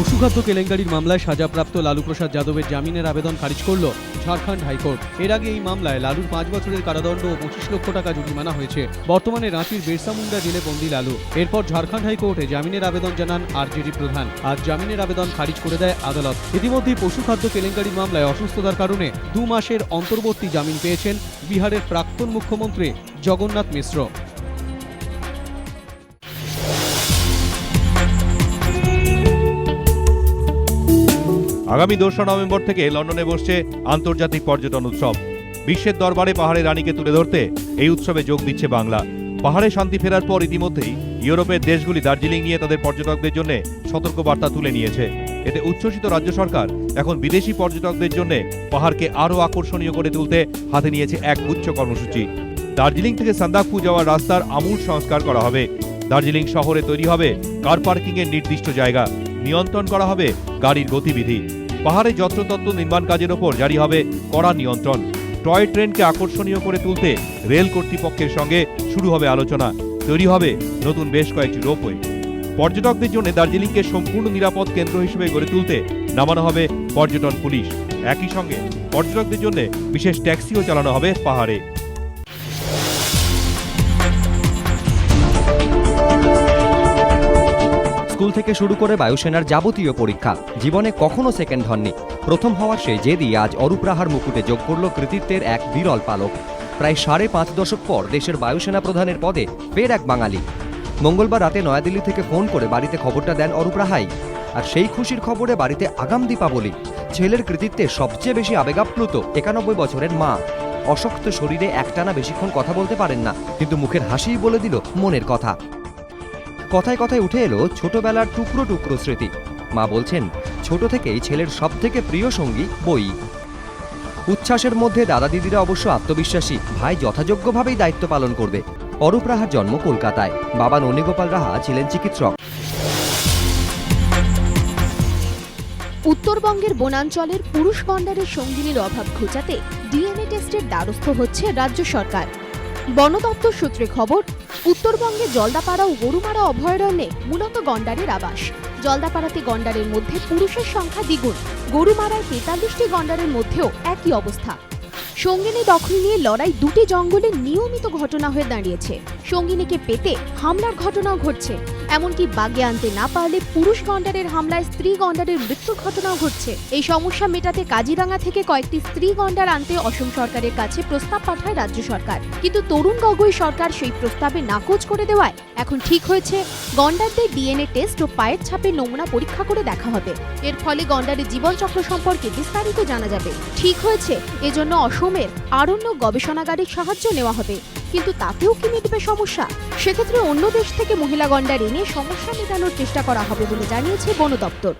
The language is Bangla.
পশুখাদ্য কেলেঙ্কারির মামলায় সাজাপ্রাপ্ত লালু প্রসাদ যাদবের জামিনের আবেদন খারিজ করল ঝাড়খণ্ড হাইকোর্ট। এর আগে এই মামলায় লালুর পাঁচ বছরের কারাদণ্ড ও পঁচিশ লক্ষ টাকা জরিমানা হয়েছে। বর্তমানে রাঁচির বেরসা মুন্ডা জেলে বন্দি লালু। এরপর ঝাড়খণ্ড হাইকোর্টে জামিনের আবেদন জানান আরজেডি প্রধান। আজ জামিনের আবেদন খারিজ করে দেয় আদালত। ইতিমধ্যেই পশুখাদ্য কেলেঙ্কারির মামলায় অসুস্থতার কারণে দু মাসের অন্তর্বর্তী জামিন পেয়েছেন বিহারের প্রাক্তন মুখ্যমন্ত্রী জগন্নাথ মিশ্র। আগামী দোসরা নভেম্বর থেকে লন্ডনে বসছে আন্তর্জাতিক পর্যটন উৎসব। বিশ্বের দরবারে পাহাড়ে রানীকে তুলে ধরতে এই উৎসবে যোগ দিচ্ছে বাংলা। পাহাড়ে শান্তি ফেরার পর ইতিমধ্যেই ইউরোপের দেশগুলি দার্জিলিং নিয়ে তাদের পর্যটকদের জন্য সতর্কবার্তা তুলে নিয়েছে। এতে উচ্ছ্বসিত রাজ্য সরকার এখন বিদেশি পর্যটকদের জন্য পাহাড়কে আরও আকর্ষণীয় করে তুলতে হাতে নিয়েছে এক উচ্চ কর্মসূচি। দার্জিলিং থেকে সান্দাকফু যাওয়ার রাস্তার আমূল সংস্কার করা হবে। দার্জিলিং শহরে তৈরি হবে কার পার্কিংয়ের নির্দিষ্ট জায়গা। নিয়ন্ত্রণ করা হবে গাড়ির গতিবিধি। পাহাড়ে যত্রতত্ত্ব নির্মাণ কাজের ওপর জারি হবে কড়া নিয়ন্ত্রণ। টয় ট্রেনকে আকর্ষণীয় করে তুলতে রেল কর্তৃপক্ষের সঙ্গে শুরু হবে আলোচনা। তৈরি হবে নতুন বেশ কয়েকটি রোপওয়ে। পর্যটকদের জন্য দার্জিলিংকে সম্পূর্ণ নিরাপদ কেন্দ্র হিসেবে গড়ে তুলতে নামানো হবে পর্যটন পুলিশ। একই সঙ্গে পর্যটকদের জন্য বিশেষ ট্যাক্সিও চালানো হবে পাহাড়ে। স্কুল থেকে শুরু করে বায়ুসেনার যাবতীয় পরীক্ষা। জীবনে কখনো সেকেন্ড হননি। প্রথম হওয়ার সেই জেদি আজ অরূপ রাহার মুকুটে যোগ করল কৃতিত্বের এক বিরল পালক। প্রায় সাড়ে পাঁচ দশক পর দেশের বায়ুসেনা প্রধানের পদে ফের এক বাঙালি। মঙ্গলবার রাতে নয়াদিল্লি থেকে ফোন করে বাড়িতে খবরটা দেন অরূপ রাহাই। আর সেই খুশির খবরে বাড়িতে আগাম দীপাবলি। ছেলের কৃতিত্বে সবচেয়ে বেশি আবেগাপ্লুত একানব্বই বছরের মা। অশক্ত শরীরে একটানা বেশিক্ষণ কথা বলতে পারেন না, কিন্তু মুখের হাসিই বলে দিল মনের কথা। কথায় কথায় উঠে এলো ছোটবেলার টুকরো টুকরো স্মৃতি। মা বলছেন, ছোট থেকেই ছেলের সব থেকে প্রিয় সঙ্গী বই। উচ্ছ্বাসের মধ্যে দাদা দিদিরা অবশ্য আত্মবিশ্বাসী, ভাই যথাযোগ্যভাবেই দায়িত্ব পালন করবে। অরূপ রাহার জন্ম কলকাতায়, বাবা ননীগোপাল রাহা ছিলেন চিকিৎসক। উত্তরবঙ্গের বনাঞ্চলের পুরুষ গন্ডারের সঙ্গিনীর অভাব ঘোচাতে ডিএনএ টেস্টের দ্বারস্থ হচ্ছে রাজ্য সরকার। বন দপ্তর সূত্রে খবর উত্তরবঙ্গে জলদাপাড়া ও গরুমারা অভয়ারণ্যে মূলত গন্ডারের আবাস। জলদাপাড়াতে গন্ডারের মধ্যে পুরুষের সংখ্যা দ্বিগুণ, গরুমারায় তেতাল্লিশটি গন্ডারের মধ্যেও একই অবস্থা। সঙ্গিনী দখল নিয়ে লড়াই দুটি জঙ্গলে নিয়মিত ঘটনা হয়ে দাঁড়িয়েছে। সঙ্গিনীকে পেতে হামলার ঘটনাও ঘটছে। এমনকি বাগে আনতে না পারলে পুরুষ গন্ডারের হামলায় স্ত্রী গন্ডারের মৃত্যুর ঘটনাও ঘটছে। এই সমস্যা মেটাতে কাজিরাঙ্গা থেকে কয়েকটি স্ত্রী গন্ডার আনতে অসম সরকারের কাছে প্রস্তাব পাঠায় রাজ্য সরকার। কিন্তু তরুণ গগৈ সরকার সেই প্রস্তাবে নাকচ করে দেওয়ায় এখন ঠিক হয়েছে, গন্ডারদের ডিএনএ টেস্ট ও পায়ের ছাপের নমুনা পরীক্ষা করে দেখা হবে। এর ফলে গন্ডারের জীবনচক্র সম্পর্কে বিস্তারিত জানা যাবে। ঠিক হয়েছে, এজন্য অসমের আরণ্য গবেষণাগারের সাহায্য নেওয়া হবে। কিন্তু তাতেও কি মিটবে সমস্যা? সেক্ষেত্রে অন্য দেশ থেকে মহিলা গন্ডার এনে সমস্যা মেটানোর চেষ্টা করা হবে বলে জানিয়েছে বন দপ্তর।